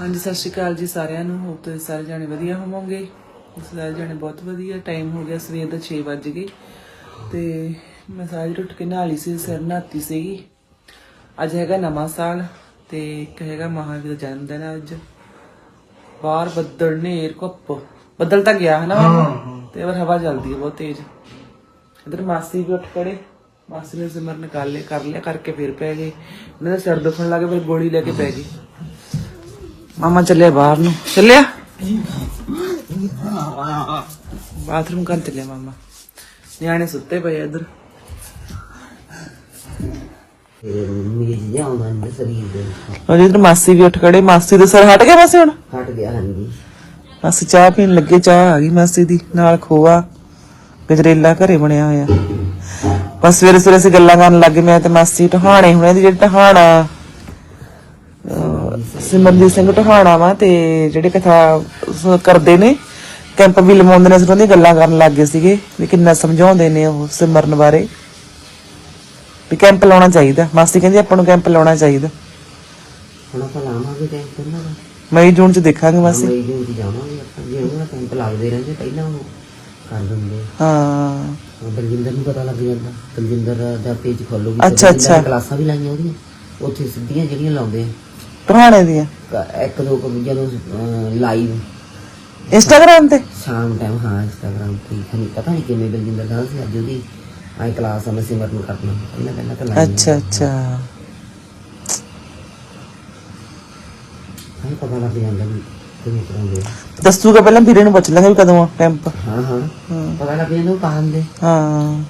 ਹਾਂਜੀ ਸਤਿ ਸ਼੍ਰੀ ਅਕਾਲ ਜੀ ਸਾਰਿਆਂ ਨੂੰ। ਹੋਪ ਤੁਸੀਂ ਸਾਰੇ ਜਾਣੇ ਵਧੀਆ ਹੋਵੋਗੇ। ਅਸੀਂ ਸਾਰੇ ਜਾਣੇ ਬਹੁਤ ਵਧੀਆ। ਟਾਈਮ ਹੋ ਗਿਆ ਸਵੇਰ ਦਾ 6 ਵੱਜ ਗਏ। ਤੇ ਮੈਂ ਸਾਰੀ ਉੱਠ ਕੇ ਨਹਾ ਲਈ ਸੀ ਸਿਰ ਨਹਾਤੀ ਸੀਗੀ। ਅੱਜ ਹੈਗਾ ਨਵਾਂ ਸਾਲ ਤੇ ਇੱਕ ਹੈਗਾ ਮਹਾਵੀਰ ਦਾ ਜਨਮ ਦਿਨ ਅੱਜ। ਬਾਹਰ ਬੱਦਲ ਨੇਰ ਘੁੱਪ ਬੱਦਲ ਤਾਂ ਗਿਆ ਹੈ ਨਾ ਤੇ ਪਰ ਹਵਾ ਚੱਲਦੀ ਹੈ ਬਹੁਤ ਤੇਜ਼। ਇਧਰ ਮਾਸੀ ਵੀ ਉੱਠ ਖੜੇ। ਮਾਸੀ ਨੇ ਸਿਮਰ ਨਿਕਾਲ ਲਿਆ ਕਰ ਲਿਆ ਕਰਕੇ ਫਿਰ ਪੈ ਗਏ। ਉਹਨਾਂ ਦਾ ਸਿਰ ਦੁਖਣ ਲੱਗ ਗਿਆ ਫਿਰ ਗੋਲੀ ਲੈ ਕੇ ਪੈ ਗਈ ਮਾਮਾ ਚੱਲਿਆ ਬਾਹਰ ਨੂੰ। ਚੱਲਿਆ? ਬਾਥਰੂਮ ਕਰਨ ਚੱਲਿਆ ਮਾਮਾ। ਨਿਆਣੇ ਸੁੱਤੇ ਪਏ ਇੱਧਰ। ਔਰ ਇੱਧਰ ਮਾਸੀ ਵੀ ਉੱਠ ਖੜੇ। ਮਾਸੀ ਦੇ ਸਿਰ ਹਟ ਗਿਆ ਮਾਸੀ ਹੁਣ? ਹਟ ਗਿਆ ਹਾਂਜੀ ਮਾਸੀ ਚਾਹ ਪੀਣ ਲੱਗੇ, ਚਾਹ ਆ ਗਈ ਮਾਸੀ ਦੀ। ਨਾਲ ਖੋਆ, ਗਜਰੇਲਾ ਘਰੇ ਬਣਿਆ ਹੋਇਆ। ਬਸ ਸਵੇਰੇ ਸਵੇਰੇ ਅਸੀਂ ਗੱਲਾਂ ਕਰਨ ਲੱਗ ਗਏ। ਮੈਂ ਤੇ ਮਾਸੀ ਟਹਾਣੇ ਹੁਣੇ ਦੀ ਜਿਹੜੀ ਟਹਾਣਾ। ਅਹ ਸਿਮਰਨਜੀਤ ਸਿੰਘ ਟਹਾਣਾ ਵਾ ਤੇ ਜਿਹੜੇ ਕਥਾ ਕਰਦੇ ਨੇ ਕੈਂਪ ਵੀ ਲਵਾਉਂਦੇ ਨੇ ਉਹਨਾਂ ਦੀਆਂ ਗੱਲਾਂ ਕਰਨ ਲੱਗ ਗਏ ਸੀਗੇ ਵੀ ਕਿੰਨਾ ਸਮਝਾਉਂਦੇ ਨੇ ਉਹ ਸਿਮਰਨ ਬਾਰੇ। ਵੀ ਕੈਂਪ ਲਾਉਣਾ ਚਾਹੀਦਾ। ਮਾਸੀ ਕਹਿੰਦੀ ਆਪਾਂ ਨੂੰ ਕੈਂਪ ਲਾਉਣਾ ਚਾਹੀਦਾ। ਹੁਣ ਆਪਾਂ ਲਾਵਾਂਗੇ ਕੈਂਪ ਦਾ। ਮਈ ਜੂਨ ਚ ਦੇਖਾਂਗੇ ਮਾਸੀ। ਮਈ ਜੂਨ ਚ ਜਾਵਾਂਗੇ ਆਪਾਂ। ਜੇ ਉਹਨਾਂ ਦਾ ਕੈਂਪ ਲੱਗਦੇ ਰਹਿੰਦੇ ਪਹਿਲਾਂ ਉਹ ਕਰ ਦਿੰਦੇ। ਹਾਂ। ਬਲਜਿੰਦਰ ਨੂੰ ਪਤਾ ਲੱਗ ਜਾਂਦਾ। ਬਲਜਿੰਦਰ ਦਾ ਪੇਜ ਫੋਲੋ ਵੀ ਅੱਛਾ, ਨੇ ਅੱਛਾ। ਕਲਾਸਾਂ ਵੀ ਲਾਈਆਂ ਉਹਦੀਆਂ। ਉੱਥੇ ਸਿੱਧੀਆਂ ਜਿਹੜੀਆਂ ਲਾਉਂਦੇ ਆ। ਟਹਾਣੇ ਦੀਆਂ? ਕ- ਇੱਕ ਦੋ ਕੁ ਜਦੋਂ ਲਾਈਵ ਇੰਸਟਾਗ੍ਰਾਮ ਤੇ? ਸ਼ਾਮ ਟਾਈਮ ਹਾਂ ਇੰਸਟਾਗ੍ਰਾਮ ਤੇ ਸਾਨੂੰ ਪਤਾ ਨਹੀਂ ਕਿਵੇਂ ਬਲਜਿੰਦਰ ਦਾ ਸੀ ਅੱਜ ਉਹਦੀ ਆਈ ਕਲਾਸ ਆ ਮੈਂ ਸਿਮਰਨ ਕਰਨਾ। ਪਹਿਲਾਂ ਪਹਿਲਾਂ ਤਾਂ ਲਾਈਆਂ ਅੱਛਾ ਅੱਛਾ। ਹਾਂ ਪਤਾ ਲੱਗ ਜਾਂਦਾ ਵੀ ਕਿਵੇਂ ਆ। ਦੱਸੂਗਾ ਪਹਿਲਾਂ ਵੀਰੇ ਨੂੰ ਪੁੱਛ ਲਾਂਗੇ ਵੀ ਕਦੋਂ ਆ ਕੈਂਪ ਹਾਂ ਹਾਂ। ਪਤਾ ਲੱਗ ਜਾਂਦਾ ਉਹ ਪਾਉਂਦੇ ਹਾਂ।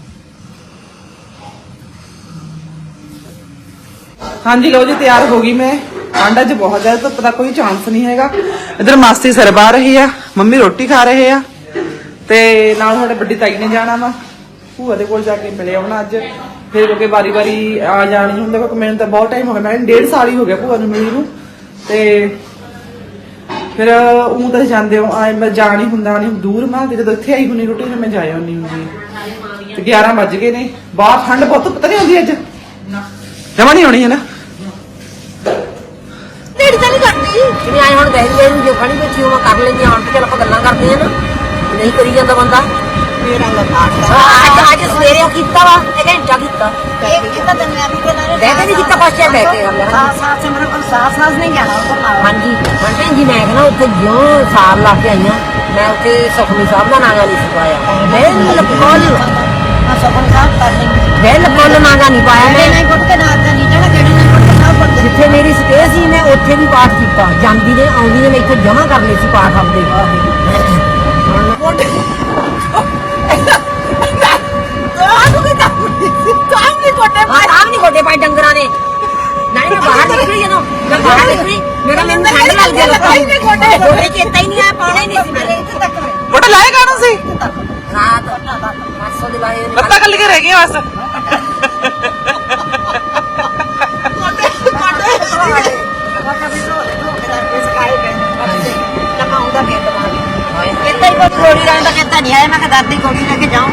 ਹਾਂਜੀ ਲਓ ਜੀ ਤਿਆਰ ਹੋ ਗਈ ਮੈਂ। ਠੰਡ ਅੱਜ ਬਹੁਤ ਜ਼ਿਆਦਾ ਧੁੱਪ ਦਾ ਕੋਈ ਚਾਂਸ ਨਹੀਂ ਹੈਗਾ। ਇਧਰ ਮਾਸੀ ਸਿਰ ਬਾਹ ਰਹੀ ਆ ਮੰਮੀ ਰੋਟੀ ਖਾ ਰਹੇ ਆ। ਤੇ ਨਾਲ ਸਾਡੇ ਵੱਡੀ ਤਾਈ ਨੇ ਜਾਣਾ ਵਾ। ਭੂਆ ਦੇ ਕੋਲ ਜਾ ਕੇ ਮਿਲੇ ਆਉਣਾ ਅੱਜ। ਫਿਰ ਕਿਉਂਕਿ ਵਾਰੀ ਵਾਰੀ ਆ ਜਾਣੀ ਹੁੰਦਾ ਕਿਉਂਕਿ ਮੈਨੂੰ ਤਾਂ ਬਹੁਤ ਟਾਈਮ ਹੋ ਗਿਆ। ਮੈਂ ਡੇਢ ਸਾਲ ਹੀ ਹੋ ਗਿਆ ਭੂਆ ਨੂੰ ਮਿਲੀ ਨੂੰ। ਤੇ ਫਿਰ ਉਹ ਤਾਂ ਜਾਂਦੇ ਹੋ ਆਏ ਮੈਂ ਜਾਣ ਹੀ ਹੁੰਦਾ ਨਹੀਂ ਦੂਰ ਮੈਂ ਤੇ ਜਦੋਂ ਇੱਥੇ ਆਈ ਹੁੰਨੀ ਰੋਟੀ ਮੈਂ ਜਾਇਆ ਹੁੰਨੀ ਹੁੰਦੀ ਤੇ 11 ਵੱਜ ਗਏ ਨੇ। ਬਾਹਰ ਠੰਡ ਬਹੁਤ ਪਤਾ ਨਹੀਂ ਹੁੰਦੀ ਅੱਜ? ਜਮਾ ਨਹੀਂ ਹੋਣੀ ਹੈ ਨਾ ਢੇੜੀ ਤਾਂ ਨਹੀਂ ਕਰਦੀ ਜਿਵੇਂ ਆਏ ਹੁਣ ਬਹਿ ਗਏ ਜੋ ਖੜੀ ਬੈਠੀ ਉਹ ਕਰ ਲੈਂਦੀ ਆਉਣ ਤੇ ਚੱਲ ਆਪਾਂ ਗੱਲਾਂ ਕਰਦੇ ਆ ਨਾ। ਨਹੀਂ ਕਰੀ ਜਾਂਦਾ ਬੰਦਾ। ਮੇਰਾ ਲੱਗਾ ਅੱਜ ਸਵੇਰੇ ਉਹ ਕੀਤਾ ਵਾ ਇਹ ਘੰਟਾ ਕੀਤਾ। ਇੱਕ ਕੀਤਾ ਤਾਂ ਮੈਂ ਵੀ ਕਹਿੰਦਾ ਬਹਿ ਕੇ ਨਹੀਂ ਕੀਤਾ ਪਾਸੇ ਬਹਿ ਕੇ। ਸਿਮਰਨ ਕੋਲ ਸਾਸ ਸਾਸ ਨਹੀਂ ਜਾਣਾ ਉਹ ਨਾਲ। ਹਾਂਜੀ। ਹਾਂ ਜੀ ਮੈਂ ਕਹਿੰਦਾ ਉੱਥੇ ਜਿਉਂ ਸਾਲ ਲਾ ਕੇ ਆਈਆਂ ਮੈਂ ਉੱਥੇ ਸੁਖਮੀ ਸਾਹਿਬ ਦਾ ਨਾਗਾ ਨਹੀਂ ਸਿਖਾਇਆ ਨਾਗਾ ਨਹੀਂ ਪਾਇਆ। ਮੈਂ ਤਾਂ ਨਹੀਂ ਜਿੱਥੇ ਮੇਰੀ ਸਟੇ ਸੀ ਮੈਂ ਉੱਥੇ ਵੀ ਪਾਠ ਕੀਤਾ। ਜਾਂਦੀ ਨੇ ਆਉਂਦੀ ਨੇ ਮੈਂ ਇੱਥੇ ਜਮਾ ਕਰ ਲਏ ਸੀ ਪਾਠ ਆਪਦੇ ਹਾਂ ਤਾਂ ਵੀ ਨਹੀਂ ਗੋਡੇ ਪਾਏ ਡੰਗਰਾਂ ਨੇ ਨਹੀਂ ਮੈਂ ਬਾਹਰ ਨਿਕਲੀ ਜਦੋਂ ਮੈਂ ਬਾਹਰ ਨਿਕਲੀ ਮੇਰਾ ਮੈਨੂੰ ਠੰਡ ਲੱਗ ਗਿਆ ਲੱਤਾਂ ਨੂੰ। ਗੋਡੇ ਗੋਡੇ ਚੇਤਾ ਹੀ ਨਹੀਂ ਆਇਆ ਪਾਉਣਾ ਹੀ ਨਹੀਂ ਸੀ ਮੇਰੇ ਇੱਥੇ ਤੱਕ ਵੇ ਬੜਾ ਲਾਏ ਗਾਣਾ ਸੀ? ਰਾਤ ਪਾਸੋਂ ਦੇ ਬਾਰੇ ਲੱਤਾਂ ਕੱਲ ਕੇ ਰਹਿ ਗਈਆਂ ਬਸ। ਕਿੱਥੇ ਹੀ ਕੋਈ ਗੋਲੀ ਲੈਣ ਦਾ ਕਹਿੰਦਾ ਨਹੀਂ ਆਇਆ ਮੈਂ ਕਿਹਾ ਦਾਦੀ ਗੋਲੀ ਲੈ ਕੇ ਜਾਉਂ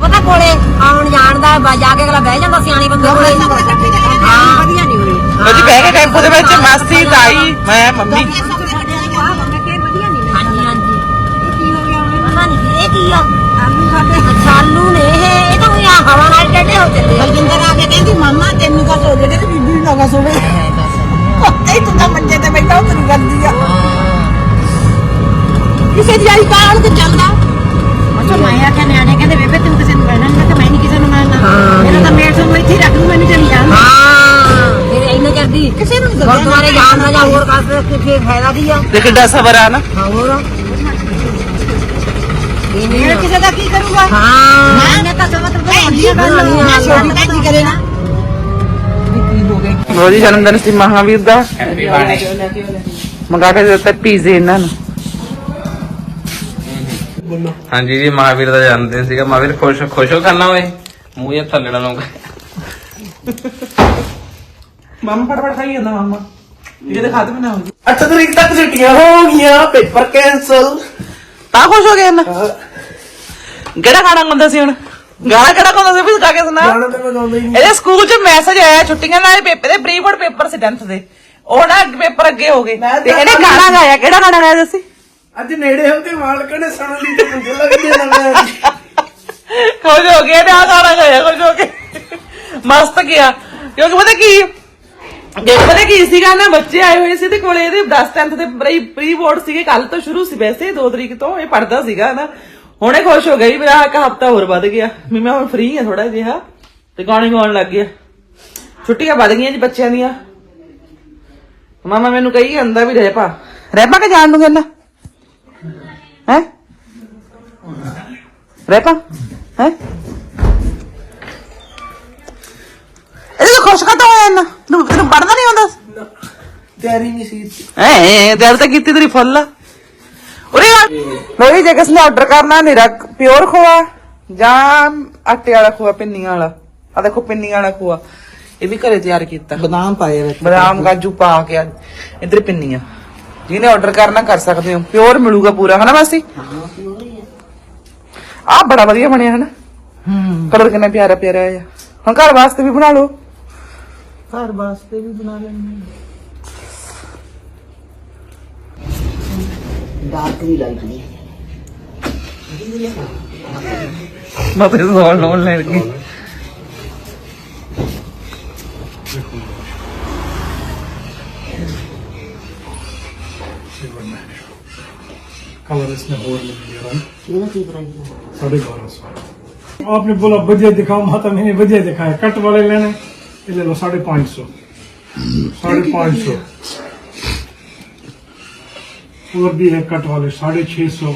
ਪਤਾ ਕੋਲੇ ਆਉਣ ਜਾਣ ਦਾ ਜਾ ਕੇ ਅਗਲਾ ਬਹਿ ਜਾਂਦਾ ਸਿਆਣੇ ਬੰਦੇ ਕੋਲੇ ਹਾਂ ਵਧੀਆ ਨਹੀਂ ਹੋਈ ਲੋ ਜੀ ਬਹਿ ਕੇ ਕੈਂਪ ਦੇ ਵਿੱਚ ਮਾਸੀ ਤਾਈ ਮੈਂ ਮੰਮੀ। ਹਾਂਜੀ ਹਾਂਜੀ। ਪਤਾ ਨਹੀਂ ਇਹ ਕੀ ਆ? ਸਾਲੂ ਨੇ ਇਹ ਇਹ ਤਾਂ ਉਹੀ ਹਵਾ ਨਾਲ ਟੱਡੇ ਹੋ ਚੱਲੇ ਆ। ਬਲਜਿੰਦਰ ਆ ਕੇ ਕਹਿੰਦੀ ਮਾਮਾ ਤੈਨੂੰ ਕਾ ਸੋ ਜਿਹੜੇ ਬੀਬੀ ਨੂੰ ਲਗਾ ਸੋਵੇ ਉੱਤੇ ਹੀ ਤੂੰ ਤਾਂ ਮੰਜੇ ਤੇ ਬੈਠਾ ਉਤਰੀ ਕਰਦੀ ਆ। ਕਿਸੇ ਦੀ ਆਈ ਕਾਲ ਤੇ ਚੱਲਦਾ। ਅੱਛਾ ਮੈਂ ਆਖਿਆ ਨਿਆਣੇ ਕਹਿੰਦੇ ਬੇਬੇ ਤੂੰ ਕਿਸੇ ਨੂੰ ਮਿਲਣਾ ਨਹੀਂ ਕਿ ਮੈਂ ਨਹੀਂ ਕਿਸੇ ਨੂੰ ਮਿਲਣਾ। ਮੇਰਾ ਤਾਂ ਮੇਟ ਨੂੰ ਇੱਥੇ ਹੀ ਰੱਖ ਲੂ ਮੈਨੂੰ ਚਲੀ ਜਾਣਾ ਹਾਂ। ਫਿਰ ਇਹਨੇ ਕਰਦੀ। ਕਿਸੇ ਨੂੰ। ਗੁਰਦੁਆਰੇ ਜਾਣ ਦਾ ਜਾਂ ਹੋਰ ਕਾਸ ਕਿਸੇ ਫਾਇਦਾ ਦੀ ਆ? ਤੇ ਕਿੱਡਾ ਸਬਰ ਆ ਨਾ। ਹਾਂ ਹੋਰ। ਇਹ ਕਿਸੇ ਦਾ ਕੀ ਕਰੂਗਾ? ਹਾਂ। ਮੈਂ ਨੇ ਤਾਂ ਸਭ ਤੋਂ ਵਧੀਆ ਗੱਲ ਹਾਂ, ਛੋਟੀ ਤਾਂ ਕੀ ਕਰੇਗਾ ਲੋ ਜੀ ਜਨਮ ਦਿਨ ਸੀ ਮਹਾਵੀਰ ਦਾ। ਮੰਗਾ ਕੇ ਦਿੱਤਾ ਪੀਜ਼ੇ ਇਹਨਾਂ ਨੂੰ। ਹਾਂਜੀ ਜੀ ਮਹਾਵੀਰ ਦਾ ਜਨਮ ਦਿਨ ਸੀਗਾ। ਮਹਾਵੀਰ ਖੁਸ਼ ਖੁਸ਼ ਹੋ ਕਰਨਾ ਓਏ? ਮੂੰਹ ਜਾਂ ਥੱਲੇ ਲਾਉਂਗਾ ਮਾਮਾ ਫਟਾਫਟ ਖਾਈ ਜਾਂਦਾ ਮਾਮਾ। ਇਹਦੇ ਖਾਤੇ ਬਣਾ ਹੋਗੀ 8 ਤਰੀਕ ਤੱਕ ਛੁੱਟੀਆਂ ਹੋ ਗਈਆਂ ਪੇਪਰ ਕੈਨਸਲ ਤਾਂ ਖੁਸ਼ ਹੋ ਗਿਆ ਨਾ ਕਿਹੜਾ ਖਾਣਾ ਹੁੰਦਾ ਸੀ ਹੁਣ? ਗਾਣਾ ਕਿਹੜਾ ਗਾਉਂਦਾ ਸੀ? ਵੀ ਗਾ ਕੇ ਸੁਣਾ। ਗਾਣਾ ਤਾਂ ਮੈਂ ਗਾਉਂਦਾ ਹੀ ਨਹੀਂ। ਇਹਦੇ ਸਕੂਲ 'ਚ ਮੈਸੇਜ ਆਇਆ ਛੁੱਟੀਆਂ ਨਾਲ ਪੇਪਰ ਦੇ ਪ੍ਰੀ ਬੋਰਡ ਪੇਪਰ ਸੀ 10th ਦੇ। ਉਹ ਨਾ ਪੇਪਰ ਅੱਗੇ ਹੋ ਗਏ। ਮੈਂ ਤੇ ਤਾਂ ਇਹਨੇ ਗਾਣਾ ਗਾਇਆ ਕਿਹੜਾ ਗਾਣਾ ਗਾਇਆ ਦੱਸੀ ਅੱਜ ਨੇੜੇ ਹੋ ਕੇ ਮਾਲਕ ਨੇ ਸੁਣ ਲਈ ਤੇ ਮੁੰਡੇ ਲੱਗਦੇ ਨਾ ਖੁਸ਼ ਹੋ ਗਏ ਤੇ ਆ ਗਾਣਾ ਗਾਇਆ ਖੁਸ਼ ਹੋ ਕੇ ਮਸਤ ਗਿਆ। ਕਿਉਂਕਿ ਪਤਾ ਕੀ ਜੇ ਪਤਾ ਕੀ ਸੀਗਾ ਨਾ ਬੱਚੇ ਆਏ ਹੋਏ ਸੀ ਤੇ ਕੋਲੇ ਇਹਦੇ 10 10th ਦੇ ਪ੍ਰੀ ਬੋਰਡ ਸੀਗੇ ਕੱਲ ਤੋਂ ਸ਼ੁਰੂ ਸੀ ਵੈਸੇ 2 ਤਰੀਕ ਤੋਂ ਇਹ ਪੜਦਾ ਸੀਗਾ ਨਾ। ਹੁਣੇ ਖੁਸ਼ ਹੋ ਗਈ ਮੇਰਾ ਇੱਕ ਹਫਤਾ ਹੋਰ ਵੱਧ ਗਿਆ। ਵੀ ਮੈਂ ਹੁਣ ਫ੍ਰੀ ਆ ਥੋੜਾ ਜਿਹਾ ਤੇ ਗਾਣੇ ਗਾਉਣ ਲੱਗ ਗਿਆ। ਛੁੱਟੀਆਂ ਵੱਧ ਗਈਆਂ ਜੀ ਬੱਚਿਆਂ ਦੀਆਂ। ਮਾਮਾ ਮੈਨੂੰ ਕਹੀ ਜਾਂਦਾ ਵੀ ਰਹਿ ਪਾ। ਰਹਿ ਪਾ ਕੇ ਜਾਣ ਨੂੰ ਕਹਿੰਦਾ? ਹੈ? ਰਹਿ ਪਾ। ਹੈ? ਇਹ ਤਾਂ ਖੁਸ਼ ਕਦੋਂ ਹੋਇਆ ਨਾ ਤੂੰ ਤੈਨੂੰ ਪੜਦਾ ਨਹੀਂ ਹੁੰਦਾ ਤਿਆਰੀ ਨਹੀਂ ਸੀ। ਐ ਦਿਲ ਤਾਂ ਕੀਤੀ ਤੇਰੀ ਫੁੱਲ। ਆ ਉਰੇ ਆ। ਲੋਈ ਜੇ ਕਿਸ ਨੇ ਆਰਡਰ ਕਰਨਾ ਨਿਰਾ ਪਿਓਰ ਖੋਆ ਜਾਂ ਆਟੇ ਵਾਲਾ ਖੋਆ ਪਿੰਨੀਆਂ ਵਾਲਾ? ਆ ਦੇਖੋ ਪਿੰਨੀਆਂ ਵਾਲਾ ਖੋਆ। ਇਹ ਵੀ ਘਰੇ ਤਿਆਰ ਕੀਤਾ। ਬਦਾਮ ਪਾਏ ਵਿੱਚ। ਬਦਾਮ ਕਾਜੂ ਪਾ ਕੇ ਇੱਧਰ ਪਿੰਨੀਆਂ। ਜਿਹਨੇ ਆਰਡਰ ਕਰਨਾ ਕਰ ਸਕਦੇ ਹੋ। ਪਿਓਰ ਮਿਲੂਗਾ ਪੂਰਾ ਹਨਾ ਮਾਸੀ? ਆ ਬੜਾ ਵਧੀਆ ਬਣਿਆ ਹਨਾ? ਹੂੰ ਕਲਰ ਕਿੰਨਾ ਪਿਆਰਾ ਪਿਆਰਾ ਆ। ਹੁਣ ਘਰ ਵਾਸਤੇ ਵੀ ਬਣਾ ਲਓ। ਘਰ ਵਾਸਤੇ ਵੀ ਬਣਾ ਲੈਂਦੇ मत इस और लोल लड़की कलर आपने बोला बजे दिखाओ माता मैंने बजे दिखाया। कट वाले लेने ले लो साढ़े पाँच सौ। साढ़े पाँच सौ। और भी है कट वाले साढ़े छह सौ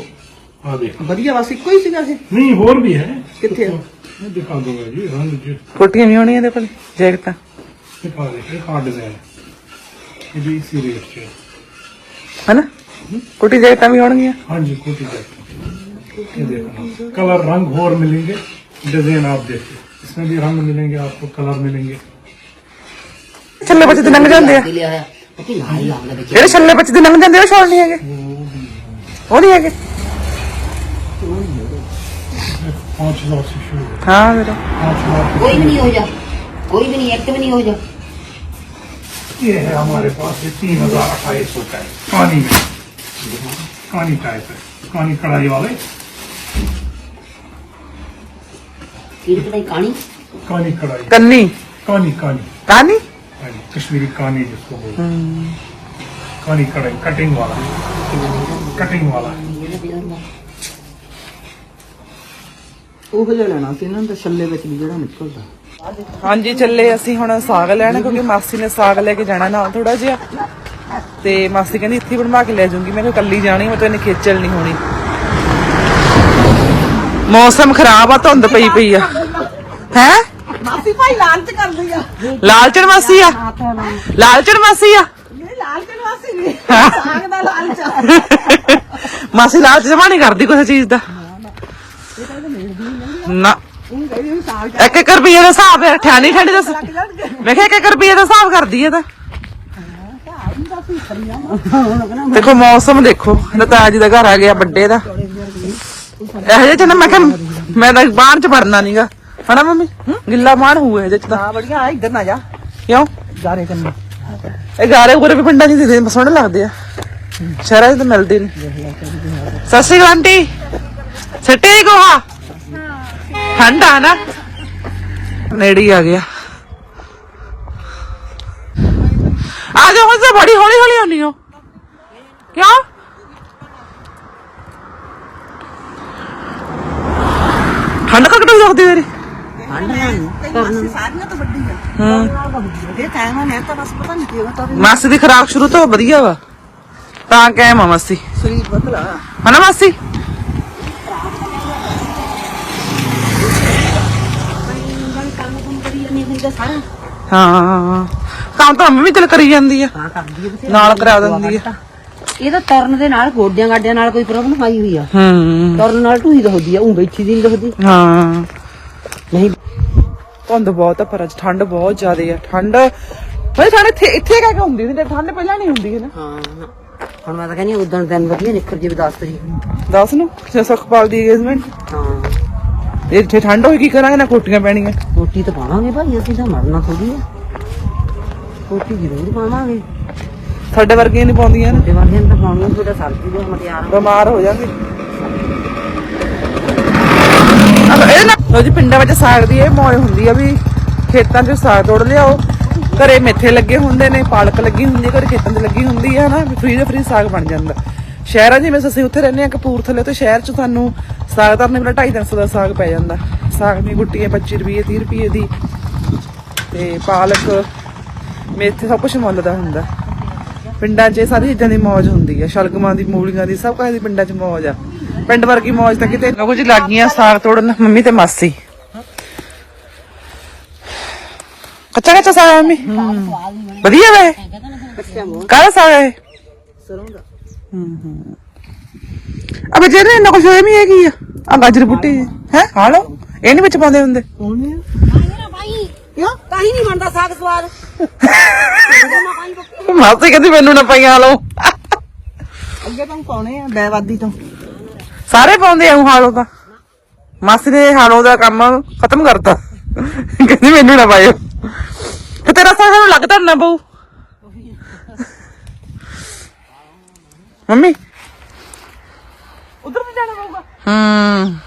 हाँ देखो ਵਧੀਆ ਬਸ ਇੱਕੋ ਹੀ ਸੀਗਾ ਇਹ नहीं और भी है कितने? मैं दिखा दूंगा जी रंग जी ਕੋਟੀਆਂ ਵੀ ਹੋਣੀਆਂ ਇਹਦੇ ਕੋਲ ਜੈਕਟਾਂ दिखा दे एक आठ डिजाइन ये भी इसी रेट से है। ਹਨਾ ਕੋਟੀ ਜੈਕਟਾਂ ਵੀ ਹੋਣਗੀਆਂ हाँ जी कोटी जैकेट ये देखो कलर रंग और मिलेंगे डिजाइन आप देखिए इसमें भी रंग मिलेंगे आपको कलर मिलेंगे ਛੱਲੇ ਬੱਚੇ ਤੇ ਲੰਘ ਜਾਂਦੇ ਆ ਲਿਆ ਹੋਇਆ ਉਹ ਕਿ ਨਾਲ ਹੀ ਆਉਂਦਾ ਵਿੱਚ ਜਿਹੜੇ ਛੱਲੇ ਬੱਚੇ ਤੇ ਲੰਘ ਜਾਂਦੇ ਆ, ਉਹ ਛੋੜ ਨਹੀਂ ਹੈਗੇ ਉਹ ਨਹੀਂ ਹੈਗੇ पाँच हजार से शुरू है ਹਾਂ ਮੇਰਾ पाँच हजार ਕੋਈ ਵੀ ਨਹੀਂ ਹੋ ਜਾ ਕੋਈ ਵੀ ਨਹੀਂ ਇੱਕ ਵੀ ਨਹੀਂ ਹੋ ਜਾ ये है हमारे पास ये तीन हजार अट्ठाईस सौ का है कानी में कानी टाइप है कानी कढ़ाई वाले ਕਿਹੜੀ ਕਢਾਈ ਕਾਣੀ कानी कढ़ाई ਕੰਨੀ कानी कानी ਕਾਨੀ कानी, कश्मीरी कानी जिसको बोलते हैं कानी कढ़ाई कटिंग वाला कटिंग वाला ਉਹ ਜਿਹਾ ਲੈਣਾ ਸੀ ਨਾ ਤਾਂ ਛੱਲੇ ਵਿੱਚ ਵੀ ਜਿਹੜਾ ਨਿਕਲਦਾ ਹਾਂਜੀ ਚੱਲੇ ਅਸੀਂ ਹੁਣ ਸਾਗ ਲੈਣ ਕਿਉਂਕਿ ਮਾਸੀ ਨੇ ਸਾਗ ਲੈ ਕੇ ਜਾਣਾ ਨਾਲ ਥੋੜਾ ਜਿਹਾ ਤੇ ਮਾਸੀ ਕਹਿੰਦੀ ਇੱਥੇ ਹੀ ਬਣਵਾ ਕੇ ਲੈ ਜਾਊਂਗੀ ਮੈਂ ਕਿਹਾ ਕੱਲੀ ਜਾਣੀ ਮੈਂ ਤਾਂ ਇਹਨੇ ਖੇਚਲ ਨਹੀਂ ਹੋਣੀ ਮੌਸਮ ਖਰਾਬ ਆ ਧੁੰਦ ਪਈ ਪਈ ਆ ਹੈ ਮਾਸੀ ਭਾਈ ਲਾਲਚ ਕਰਦੀ ਆ। ਲਾਲਚਣ ਮਾਸੀ ਆ? ਲਾਲਚਣ ਮਾਸੀ ਆ? ਨਹੀਂ ਲਾਲਚ ਮਾਸੀ ਨਹੀਂ। ਸਾਗ ਦਾ ਲਾਲਚ ਆ। ਮਾਸੀ ਲਾਲਚ ਜਮਾ ਨਹੀਂ ਕਰਦੀ ਕਿਸੇ ਚੀਜ਼ ਦਾ। ਨਾ ਇੱਕ ਇੱਕ ਰੁਪਏ ਦਾ ਹਿਸਾਬ ਹੈ ਠਿਆਣੀ ਠੰਡੀ ਦਾ ਮੈਂ ਕਿਹਾ ਇੱਕ ਇੱਕ ਰੁਪਏ ਦਾ ਹਿਸਾਬ ਕਰਦੀ ਹੈ ਤਾਂ ਦੇਖੋ ਮੌਸਮ ਦੇਖੋ। ਲਤਾ ਜੀ ਦਾ ਘਰ ਆ ਗਿਆ ਵੱਡੇ ਦਾ। ਇਹੋ ਜਿਹੇ ਚ ਨਾ ਮੈਂ ਕਿਹਾ ਮੈਂ ਤਾਂ ਬਾਹਰ ਚ ਵੜਨਾ ਨਹੀਂਗਾ ਹਨਾ ਮੰਮੀ ਗਿੱਲਾ ਮਾਣ ਹੋਊ ਇਹਦੇ ਚ ਤਾਂ ਆ ਬੜੀਆਂ ਆ ਇੱਧਰ ਨਾ ਜਾ ਕਿਉਂ ਗਾਰੇ ਕੰਨੀ ਇਹ ਗਾਰੇ ਉਰੇ ਵੀ ਪਿੰਡਾਂ 'ਚ ਦੇ ਸੋਹਣੇ ਲੱਗਦੇ ਆ ਸ਼ਹਿਰਾਂ 'ਚ ਤਾਂ ਮਿਲਦੇ ਨਹੀਂ ਸਤਿ ਸ਼੍ਰੀ ਅਕਾਲ ਆਂਟੀ ਸੱਟੇ ਹੀ ਗੋਹਾ ਠੰਡਾ ਨਾ ਨੇੜੇ ਹੀ ਆ ਗਿਆ ਆ ਜਾ ਹੁਣ ਤਾਂ ਬੜੀ ਹੌਲੀ ਹੌਲੀ ਆਉਣੀ ਹੋ ਕਿਉਂ ਠੰਡ ਕੱਟ ਲੱਗਦੀ ਮੇਰੀ ਸਾਰੀਆਂ ਤਾਂ ਵੱਡੀ ਆ ਇਹ ਕਾਇਮ ਆ ਮੈਂ ਤਾਂ ਬਸ ਪਤਾ ਨਹੀਂ ਕਿਉਂ ਤਾਂ ਮਾਸੀ ਦੀ ਖਰਾਕ ਸ਼ੁਰੂ ਤੋਂ ਵਧੀਆ ਵਾ। ਤਾਂ ਕਾਇਮ ਆ ਮਾਸੀ। ਸਰੀਰ ਬਦਲਾ। ਹਨਾ ਮਾਸੀ? ਹਾਂ ਕੰਮ ਤਾਂ ਮੰਮੀ ਚਲ ਕਰੀ ਜਾਂਦੀ ਆ। ਨਾਲ ਕਰਾ ਦਿੰਦੀ ਆ। ਇਹ ਤਾਂ ਤੁਰਨ ਦੇ ਨਾਲ ਗੋਡਿਆਂ ਗਾਡਿਆਂ ਨਾਲ ਕੋਈ ਪ੍ਰੋਬਲਮ ਆਈ ਹੋਈ ਆ। ਹੂੰ। ਤੁਰਨ ਨਾਲ ਢੂਹੀ ਦੁਖਦੀ ਆ ਉਹ ਬੈਠੀ ਦੀ ਨਹੀਂ ਦੁਖਦੀ। ਹਾਂ। ਨਹੀਂ ਧੁੰਦ ਬਹੁਤ ਆ ਪਰ ਅੱਜ ਠੰਡ ਬਹੁਤ ਜ਼ਿਆਦੇ ਆ। ਠੰਡ ਬਈ ਠੰਡ ਇੱਥੇ ਇੱਥੇ ਕਹਿ ਕੇ ਹੁੰਦੀ ਸੀ ਠੰਡ ਪਹਿਲਾਂ ਨਹੀਂ ਹੁੰਦੀ ਹੈ ਨਾ। ਹਾਂ ਹੁਣ ਮੈਂ ਤਾਂ ਕਹਿੰਦੀ ਉਦੋਂ ਦਿਨ ਵਧੀਆ ਨਿਕਲ ਜੇ 10 ਤਰੀਕ ਨੂੰ ਦੱਸ ਨੂੰ ਜੇ ਸੁਖਪਾਲ ਦੀ engagement ਹਾਂ। ਇੱਥੇ ਠੰਡ ਹੋਈ ਕੀ ਕਰਾਂਗੇ ਨਾ ਕੋਟੀਆਂ ਪੈਣੀਆਂ। ਕੋਟੀ ਤਾਂ ਪਾਵਾਂਗੇ ਭਾਈ ਅਸੀਂ ਤਾਂ ਮਰਨਾ ਥੋੜੀ ਆ। ਕੋਟੀ ਜ਼ਰੂਰ ਪਾਵਾਂਗੇ। ਸਾਡੇ ਵਰਗੀਆਂ ਨਹੀਂ ਪਾਉਂਦੀਆਂ ਨਾ। ਤੇ ਵਾਲੇ ਤਾਂ ਪਾਉਣੀ ਤੁਹਾਡਾ ਸਰਦੀ ਦੇ ਮਟਿਆਰ। ਬਿਮਾਰ ਹੋ ਜਾਣਗੇ ਅਬ ਇਹ ਨਾ ਲੋ ਜੀ, ਪਿੰਡਾਂ ਵਿੱਚ ਸਾਗ ਦੀ ਇਹ ਮੌਜ ਹੁੰਦੀ ਆ ਵੀ ਖੇਤਾਂ 'ਚ ਸਾਗ ਤੋੜ ਲਿਆਓ। ਘਰੇ ਮੇਥੇ ਲੱਗੇ ਹੁੰਦੇ ਨੇ, ਪਾਲਕ ਲੱਗੀ ਹੁੰਦੀ ਹੈ ਘਰੇ ਖੇਤਾਂ 'ਚ ਲੱਗੀ ਹੁੰਦੀ ਹੈ ਨਾ ਫ੍ਰੀ ਦੇ ਫ੍ਰੀ ਸਾਗ ਬਣ ਜਾਂਦਾ। ਸ਼ਹਿਰਾਂ ਜਿਵੇਂ ਅਸੀਂ ਉੱਥੇ ਰਹਿੰਦੇ ਆ ਕਪੂਰਥਲੇ ਤੇ ਸ਼ਹਿਰ 'ਚ ਸਾਨੂੰ ਸਾਗ ਤਰਨੇ ਵੇਲੇ 250 ਦਾ ਸਾਗ ਪੈ ਜਾਂਦਾ। ਸਾਗ ਦੀ ਗੁੱਟੀ ਹੈ 25 ਰੁਪਏ 30 ਰੁਪਏ ਦੀ। ਤੇ ਪਾਲਕ, ਮੇਥੇ ਸਭ ਕੁਝ ਮੁੱਲ ਦਾ ਹੁੰਦਾ। ਪਿੰਡਾਂ 'ਚ ਇਹ ਸਾਰੀ ਚੀਜ਼ਾਂ ਦੀ ਮੌਜ ਹੁੰਦੀ ਹੈ ਸ਼ਲਗਮਾਂ ਦੀ, ਮੂਲੀਆਂ ਦੀ, ਸਭ ਕੁਝ ਦੀ ਪਿੰਡਾਂ 'ਚ ਮੌਜ ਆ। ਪਿੰਡ ਵਰਗੀ ਮੌਜ ਤਾਂ ਕਿਤੇ ਲੋਕੋ ਜੀ ਲੱਗ ਗਈਆਂ, ਸਾਗ ਤੋੜਨ, ਮੰਮੀ ਤੇ ਮਾਸੀ। ਕੱਚਾ ਕੱਚਾ ਸਾਗ ਆ ਮੰਮੀ? ਵਧੀਆ ਵੇ। ਕਾਹਦਾ ਸਾਗ ਹੈ ਸਰੋਂ ਦਾ ਅਬੇ ਜਿਹੜੇ ਇਹਨਾਂ ਕੁਛ ਹੋਏ ਵੀ ਹੈਗੀ ਆ? ਆ ਗਾਜਰ ਬੁੱਟੀ, ਹੈ? ਖਾ ਲਓ। ਇਹ ਨਹੀਂ ਵਿੱਚ ਪਾਉਂਦੇ ਹੁੰਦੇ। ਤਾਂ ਹੀ ਨਹੀਂ ਬਣਦਾ ਸਾਗ ਸਵਾਦ ਮਾਸੀ ਕਹਿੰਦੀ ਮੈਨੂੰ ਨਾ ਪਾਈਆਂ ਲਓ। ਅੱਗੇ ਤਾਂ ਪਾਉਣੇ ਆ, ਬੈਵਾਦੀ ਤੋਂ। ਸਾਰੇ ਪਾਉਂਦੇ ਆ ਹਾਲੋ ਤਾਂ। ਮਾਸੀ ਨੇ ਹਾਲੋ ਦਾ ਕੰਮ ਖਤਮ ਕਰਤਾ। ਕਹਿੰਦੀ ਮੈਨੂੰ ਨਾ ਪਾਇਓ। ਤੇ ਤੇਰਾ ਸਾਹ ਸਾਨੂੰ ਲੱਗਦਾ ਨਾ ਬਹੂ ਮੰਮੀ। ਉਧਰ ਵੀ ਜਾਣਾ ਪਊਗਾ? ਹੂੰ।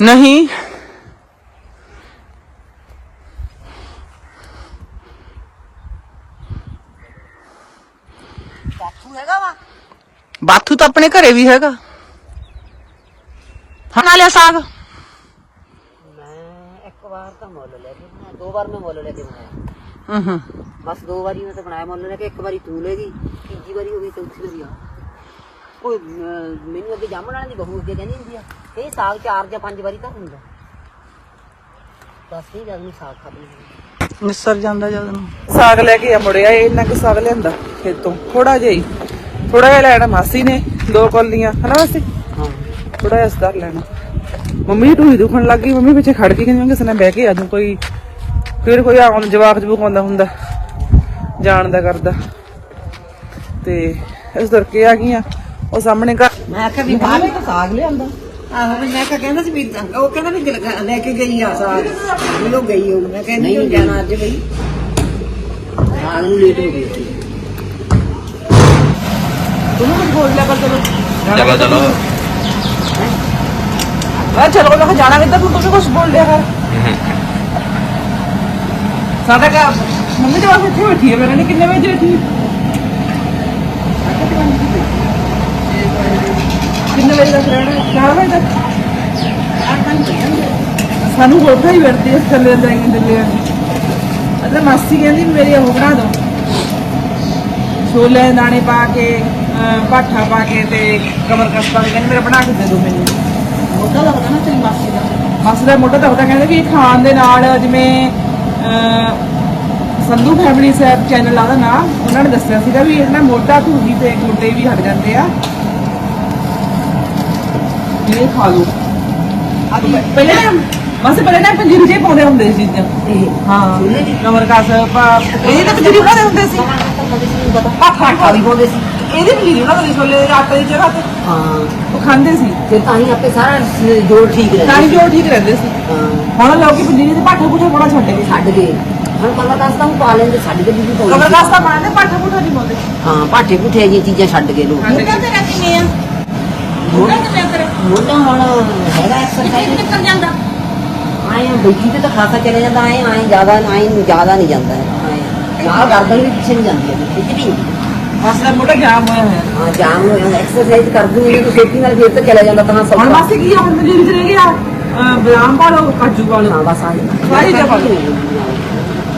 ਨਹੀਂ। ਬਾਥੂ ਤਾਂ ਆਪਣੇ ਘਰੇ ਵੀ ਹੈਗਾ। ਹਾਂ ਨਾਲੇ ਸਾਗ? ਮੈਂ ਇੱਕ ਵਾਰ ਤਾਂ ਮੁੱਲ ਲੈ ਕੇ ਬਣਾਇਆ ਦੋ ਵਾਰ ਮੈਂ ਮੁੱਲ ਲੈ ਕੇ ਬਣਾਇਆ। ਹੂੰ ਹੂੰ। ਬਸ ਦੋ ਵਾਰੀ ਮੈਂ ਤਾਂ ਬਣਾਇਆ ਮੁੱਲ ਲੈ ਕੇ ਇੱਕ ਵਾਰੀ ਤੂੰ ਲੈ ਗਈ ਤੀਜੀ ਵਾਰੀ ਹੋ ਗਈ ਚੌਥੀ ਵਾਰੀ ਆ। ਕੋਈ ਅਹ, ਮੈਨੂੰ ਅੱਗੇ ਜਾਮਣ ਵਾਲਿਆਂ ਦੀ ਬਹੂ ਅੱਗੇ ਕਹਿੰਦੀ ਹੁੰਦੀ ਆ ਇਹ ਸਾਗ ਚਾਰ ਜਾਂ ਪੰਜ ਵਾਰੀ ਤਾਂ ਹੁੰਦਾ। ਬਸ ਇਹ ਗੱਲ ਨਹੀਂ ਸਾਗ ਖਾ ਲਈ। ਨਿਸਰ ਜਾਂਦਾ ਜਦ ਨੂੰ। ਸਾਗ ਲੈ ਕੇ ਆ ਮੁੜਿਆ ਇਹ ਇੰਨਾ ਕੁ ਸਾਗ ਲਿਆਂਦਾ ਖੇਤੋਂ ਥੋੜਾ ਜਿਹਾ ਹੀ। ਥੋੜਾ ਜਿਹਾ ਲੈਣਾ ਮਾਸੀ ਨੇ ਦੋ ਕੋਲੀਆਂ ਹਨਾ ਮਾਸੀ? ਹਾਂ। ਥੋੜਾ ਜਿਹਾ ਸਦਾਰ ਲੈਣਾ। ਮੰਮੀ ਢੂਹੀ ਦੁਖਣ ਲੱਗ ਗਈ ਮੰਮੀ ਪਿੱਛੇ ਖੜ ਕੇ ਕਹਿੰਦੀ ਕਿਸੇ ਨਾਲ ਬਹਿ ਕੇ ਆ ਕੋਈ ਫਿਰ ਕੋਈ ਆਉਣ ਜਵਾਬ ਜਬੂਕ ਆਉਂਦਾ ਹੁੰਦਾ ਜਾਣਦਾ ਕਰਦਾ। ਤੇ ਇਸ ਕਰਕੇ ਆ ਗਈਆਂ ਉਹ ਸਾਹਮਣੇ ਘਰ ਮੈਂ ਆਖਿਆ ਵੀ ਬਾਹਰ ਤਾਂ ਸਾਗ ਲਿਆਂਦਾ। ਆਹੋ ਮੈਂ ਕਿਹਾ ਕਹਿੰਦਾ ਸੀ ਵੀ ਉਹ ਕਹਿੰਦਾ ਵੀ ਲੈ ਕੇ ਗਈ ਆ ਸਾਗ। ਮਿਲੋ ਗਈ ਉਹ ਮੈਂ ਕਹਿੰਦੀ ਨਹੀਂ ਜਾਣਾ ਅੱਜ ਗਈ ਸਾਗ ਨੂੰ ਲੇਟ ਹੋ ਗਈ ਸਾਡਾ ਕਾ ਮੰਮੀ ਦੇ ਵਾਸਤੇ ਇੱਥੇ ਬੈਠੀ ਹੈ? ਮੇਰੇ ਨੇ ਕਿੰਨੇ ਵਜੇ ਬੈਠੀ ਕਿੰਨੇ ਵਜੇ ਤੱਕ ਰਹਿਣਾ 4 ਵਜੇ ਤੱਕ। ਸਾਨੂੰ ਹੋਰ ਹੀ ਵਰਤੀ ਇਸ ਥੱਲੇ ਜਾਈਆਂ ਦਿੱਲੇ ਅਦਰ ਮਾਸੀ ਕਹਿੰਦੀ ਮੇਰੀ ਉਹ ਬਣਾ ਦੋ। ਛੋਲੇ ਦਾਣੇ ਪਾ ਕੇ ਪਾਠਾ ਪਾ ਕੇ ਤੇ ਕਮਰ ਕਸਤਾ ਵੀ ਕਹਿੰਦੀ ਮੇਰਾ ਬਣਾ ਕੇ ਦੇ ਦੋ ਮੈਨੂੰ। ਮੋਟਾ ਲੱਗਦਾ ਨਾ ਤੇਰੀ ਮਾਸੀ ਦਾ। ਮਾਸੀ ਦਾ ਮੋਟਾ ਤਾਂ ਉਹਦਾ ਕਹਿੰਦੇ ਵੀ ਖਾਣ ਦੇ ਨਾਲ ਜਿਵੇਂ ਸੰਧੂ ਫੈਮਿਲੀ ਸਾਹਿਬ ਚੈਨਲ ਆ ਦਾ ਨਾਮ ਉਹਨਾਂ ਨੇ ਦੱਸਿਆ ਸੀਗਾ ਵੀ ਇਹ ਨਾ ਮੋਢਾ ਧੂਰੀ ਤੇ ਗੋਡੇ ਵੀ ਹਟ ਜਾਂਦੇ ਆ। ਇਹ ਖਾ ਲਓ। ਪਹਿਲੇ ਨਾ ਮਾਸੇ ਪਹਿਲੇ ਨਾ ਪੰਜੀਰੀ ਜੇ ਪਾਉਂਦੇ ਹੁੰਦੇ ਸੀ ਚੀਜ਼ਾਂ ਹਾਂ। ਕਮਰ ਕਸ ਇਹ ਤਾਂ ਪੰਜੀਰੀ ਹੁੰਦੇ ਸੀ। ਆਟਾ ਵੀ ਪਾਉਂਦੇ ਸੀ। ਇਹਦੀ ਬਣਾਉਂਦੇ ਸੀ ਛੋਲੇ ਦੇ ਆਟੇ ਦੀ ਜਗ੍ਹਾ ਤੇ। ਹਾਂ। ਉਹ ਖਾਂਦੇ ਸੀ। ਫਿਰ ਤਾਂ ਹੀ ਆਪੇ ਸਾਰਾ ਜੋੜ ਠੀਕ ਤਾਂ ਰਹਿੰਦਾ ਹੀ ਜੋ ਠੀਕ ਰਹਿੰਦੇ ਸੀ। ਹਾਂ। ਹੁਣ ਲੋਕੀ ਪੰਜੀਰੀ ਦੇ ਪਾਠਾ ਪੁੱਠਾ ਬੜਾ ਛੱਡ ਗਏ। ਛੱਡ ਗਏ। ਹੁਣ ਕਮਰ ਕਸ ਤਾਂ ਉਹ ਪਾ ਲੈਂਦੇ ਛੱਡ ਕੇ ਵੀ ਪਾਉਂਦੇ। ਕਮਰ ਸੀ। ਕਸ ਤਾਂ ਪਾਉਂਦੇ ਪਾਠਾ ਪੁੱਠਾ ਨਹੀਂ ਪਾਉਂਦੇ। ਹਾਂ ਪਾਠੇ ਪੁੱਠੇ ਜੀ ਚੀਜ਼ਾਂ ਛੱਡ ਗਏ ਲੋਕ। ਮੁੰਡਾ ਤੇਰਾ ਕਿਵੇਂ ਆ? ਮੁੰਡਾ ਕਿਵੇਂ ਤੇਰਾ? ਮੋਢਾ ਹੁਣ ਹੈਗਾ ਐਕਸਰਸਾਈਜ਼ ਨਿਕਲ ਜਾਂਦਾ? ਆਏ ਬੈਠੀ ਤੇ ਤਾਂ ਖਾਸਾ ਚਲੇ ਜਾਂਦਾ ਆਏ ਆਏ ਜ਼ਿਆਦਾ ਆਏ ਜ਼ਿਆਦਾ ਨਹੀਂ ਜਾਂਦਾ। ਆਏ ਆਹ ਗਰਦਨ ਵੀ ਪਿੱਛੇ ਨਹੀਂ ਜਾਂਦੀ ਹੈ ਖਿੱਚ ਨਹੀਂ। ਬਸ ਦਾ ਮੋਢਾ ਜਾਮ ਹੋਇਆ ਹੋਇਆ ਹਾਂ ਜਾਮ ਹੋਇਆ ਐਕਸਰਸਾਈਜ਼ ਕਰ ਦੂੰਗੀ ਤਾਂ ਛੇਤੀ ਨਾਲ ਫਿਰ ਤਾਂ ਚਲਾ ਜਾਂਦਾ ਤਾਂ ਹੁਣ ਸੌਖਾ ਮਾਸੀ ਕੀ ਆ ਹੁਣ ਪੰਜੀਰੀ ਚ ਰਹਿ ਗਿਆ ਅਹ ਬਦਾਮ ਪਾ ਲਓ ਕਾਜੂ ਪਾ ਹਾਂ ਲਓ ਬਸ ਆ ਜਾਂਦਾ ਸਾਰੀ ਜਗ੍ਹਾ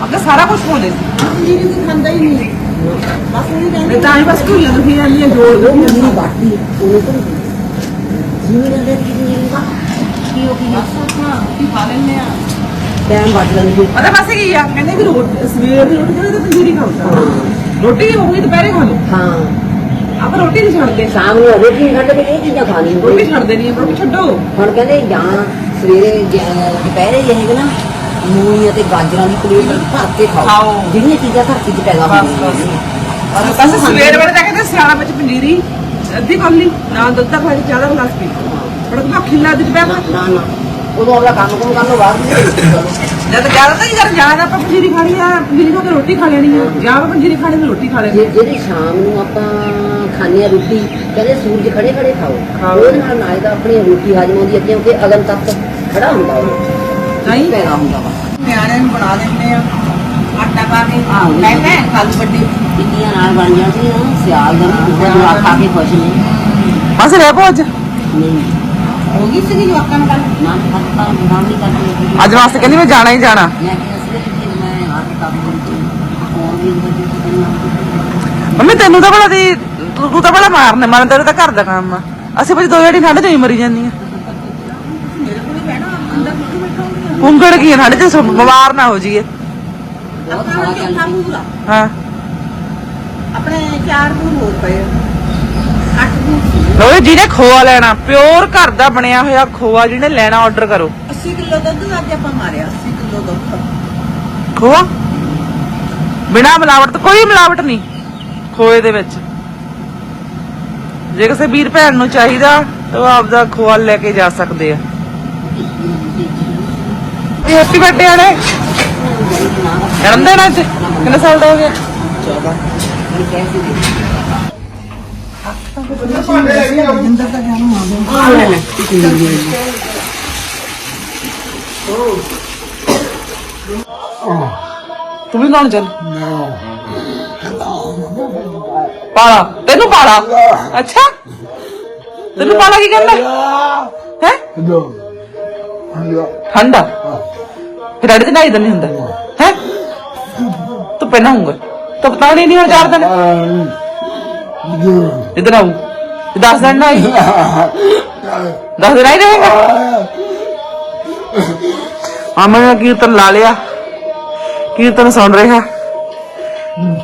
ਅੱਗੇ ਸਾਰਾ ਕੁਝ ਪਾਉਂਦੇ ਸੀ ਪੰਜੀਰੀ ਤੇ ਖਾਂਦਾ ਹੀ ਨਹੀਂ ਬਸ ਉਹਨੂੰ ਕਹਿੰਦੇ ਤੇ ਤਾਂ ਹੀ ਬਸ ਕੋਈ ਦੁਖੀ ਜਾਂਦੀ ਹੈ ਜੋੜ ਉਹ ਦੁਖੀ ਮੇਰੀ ਬਾਟੀ ਉਹਨੇ ਤਾਂ ਜਿਵੇਂ ਰਹਿੰਦੇ ਕਿ ਨਹੀਂ ਵਾ ਕੀ ਉਹ ਕੀ ਕੀ ਖਾ ਲੈਂਦੇ ਆ ਟਾਈਮ ਵੱਜ ਜਾਂਦੀ ਪਤਾ ਮਾਸੀ ਕੀ ਆ ਕਹਿੰਦੇ ਕਿ ਰੋਟੀ ਸਵੇਰ ਦੀ ਰੋਟੀ ਖਾਣੀ ਤਾਂ ਪੰਜੀਰੀ ਖਾਓ ਰੋਟੀ ਹੋਊਗੀ ਦੁਪਹਿਰੇ ਖਾ ਲਓ। ਹਾਂ। ਆਪਾਂ ਰੋਟੀ ਨਹੀਂ ਛੱਡਦੇ। ਸ਼ਾਮ ਨੂੰ ਰੋਟੀ ਛੱਡ ਕੇ ਇਹ ਚੀਜ਼ਾਂ ਖਾਣੀ ਰੋਟੀ ਛੱਡਦੇ ਨਹੀਂ ਰੋਟੀ ਛੱਡੋ। ਹੁਣ ਕਹਿੰਦੇ ਜਾਂ ਸਵੇਰੇ ਜ- ਦੁਪਹਿਰੇ ਜੇ ਹੈਗੇ ਨਾ ਮੂਲੀਆਂ ਤੇ ਗਾਜਰਾਂ ਦੀ ਪਲੇਟ ਭਰ ਕੇ ਖਾਓ। ਖਾਓ। ਜਿਹੜੀਆਂ ਚੀਜ਼ਾਂ ਧਰਤੀ 'ਚ ਪੈਦਾ ਬਸ ਹੁੰਦੀਆਂ ਬਸ ਬਸ ਸਵੇਰ ਵੇਲੇ ਤਾਂ ਕਹਿੰਦੇ ਸਿਆਲਾ ਵਿੱਚ ਪੰਜੀਰੀ ਅੱਧੀ ਕੌਲੀ ਨਾਲ ਦੁੱਧ ਦਾ ਪਾਣੀ ਚਾਹ ਦਾ ਗਲਾਸ ਪੀ ਬੜਾ ਖਿੱਲਾ ਦਿਖ ਪਿਆ। ਨਾ ਨਾ। ਉਦੋਂ ਆਪਣਾ ਕੰਮ ਕੰਮ ਕਰ ਲਓ ਬਾਅਦ ਵਿੱਚ ਜਦ ਜ਼ਿਆਦਾ ਤਾਂ ਯਾਰ ਜ਼ਿਆਦਾ ਆਪਾਂ ਪੰਜੀਰੀ ਖਾਣੀ ਆ ਪੰਜੀਰੀ ਕੇ ਰੋਟੀ ਖਾ ਲੈਣੀ ਆ। ਜਾਂ ਆਪਾਂ ਪੰਜੀਰੀ ਖਾਣੀ ਤੇ ਰੋਟੀ ਖਾ ਲੈਣੀ ਜੇ ਜਿਹੜੀ ਸ਼ਾਮ ਨੂੰ ਆਪਾਂ ਖਾਂਦੇ ਆ ਰੋਟੀ ਕਹਿੰਦੇ ਸੂਰਜ ਖੜੇ ਖੜੇ ਖਾਓ। ਉਹਦੇ ਨਾਲ ਨਾਲੇ ਤਾਂ ਆਪਣੀ ਰੋਟੀ ਹਾਜ਼ਮ ਹੁੰਦੀ ਹੈ ਕਿਉਂਕਿ ਅਗਨ ਤੱਕ ਖੜਾ ਹੁੰਦਾ ਉਹ। ਨਹੀਂ ਪੈਦਾ ਹੁੰਦਾ ਵਾ। ਨਿਆਣਿਆਂ ਨੂੰ ਬਣਾ ਦਿੰਦੇ ਆ। ਆਟਾ ਪਾ ਕੇ ਆਹੋ। ਲੈ ਲੈ ਕੱਲ ਵੱਡੀ। ਪਿੰਨੀਆਂ ਨਾਲ ਬਣ ਜਾਂਦੀਆਂ ਸਿਆਲ ਦਾ ਵੀ ਬਹੁਤ ਜਵਾਕ ਖਾ ਕੇ ਖੁਸ਼ ਨੇ। ਬਸ ਰਹਿ ਪੋ ਅੱਜ। ਨਹੀਂ। ਹੋ ਗਈ ਜਵਾਕਾਂ ਨਾਲ ਨਾ ਨਾ ਅੱਜ ਵਾਸਤੇ ਕਹਿੰਦੀ ਮੈਂ ਜਾਣਾ ਹੀ ਜਾਣਾ। ਮੈਂ ਕਿਹਾ ਸੀ ਕਿ ਮੈਂ ਹੱਥ ਕੰਮ ਕਰਦੀ ਹੋਰ ਵੀ ਵਧੀਆ ਕਰਨਾ ਮੰਮੀ ਤੈਨੂੰ ਤਾਂ ਬੜਾ ਦੀ ਤੂੰ ਤੂੰ ਤਾਂ ਬੜਾ ਮਾਰਨੇ ਮਰਨ ਤੇਰੇ ਤਾਂ ਘਰ ਦਾ ਕੰਮ ਆ। ਅਸੀਂ ਬਸ ਦੋ ਜਣੀ ਠੰਡ ਚ ਹੀ ਮਰੀ ਜਾਂਦੀਆਂ ਕੁੰਗੜ ਕੀ ਆ ਠੰਡ ਚ ਸੋ ਬਿਮਾਰ ਨਾ ਹੋ ਜਾਈਏ। ਬਹੁਤ ਚੱਲ ਆਪਣੇ ਚਾਰ ਮੂੰਹ ਹੋਰ ਪਏ ਲੋ ਜਿਹਨੇ ਖੋਆ ਲੈਣਾ ਪਿਓਰ ਘਰ ਦਾ ਬਣਿਆ ਹੋਇਆ ਖੋਆ ਜਿਹਨੇ ਲੈਣਾ ਆਰਡਰ ਕਰੋ। 80 ਕਿਲੋ ਦੁੱਧ ਅੱਜ ਆਪਾਂ ਮਾਰਿਆ 80 ਕਿਲੋ ਦੁੱਧ। ਖੋਆ? ਬਿਨਾ ਮਿਲਾਵਟ ਤੋਂ ਕੋਈ ਮਿਲਾਵਟ ਨਹੀਂ ਖੋਏ ਦੇ ਵਿੱਚ। ਜੇ ਕਿਸੇ ਵੀਰ ਭੈਣ ਨੂੰ ਚਾਹੀਦਾ ਤਾਂ ਉਹ ਆਪਦਾ ਖੋਆ ਲੈ ਕੇ ਜਾ ਸਕਦੇ ਆ। ਇਹ ਹੈਪੀ ਬਰਥਡੇ ਆੜੇ ਜਨਮ ਦਿਨ ਅੱਜ ਕਿੰਨੇ ਸਾਲ ਦਾ ਹੋ ਗਿਆ? ਤੂੰ ਵੀ ਨਹਾਉਣ ਚੱਲ। ਪਾਲਾ। ਤੈਨੂੰ ਪਾਲਾ? ਅੱਛਾ। ਤੈਨੂੰ ਪਾਲਾ ਕੀ ਕਹਿੰਦਾ ਹੈ? ਠੰਡਾ ਫਿਰ ਅੜੇ ਤੇ ਨਹੀਂ ਦੰਨੀ ਹੁੰਦਾ। ਹੈ? ਤੂੰ ਪਹਿਲਾਂ ਹੁੰਗਾ ਤੂੰ ਪਤਾ ਨਹੀਂ ਹੁਣ ਚਾਰ ਦਿਨ ਇਧਰ ਆਉ 10 ਦਿਨ ਨਾ 10 ਦਿਨ ਆਈ ਰਹੇਗਾ ਮਾਮਾ ਨੇ ਕੀਰਤਨ ਲਾ ਲਿਆ। ਕੀਰਤਨ ਸੁਣ ਰਿਹਾ।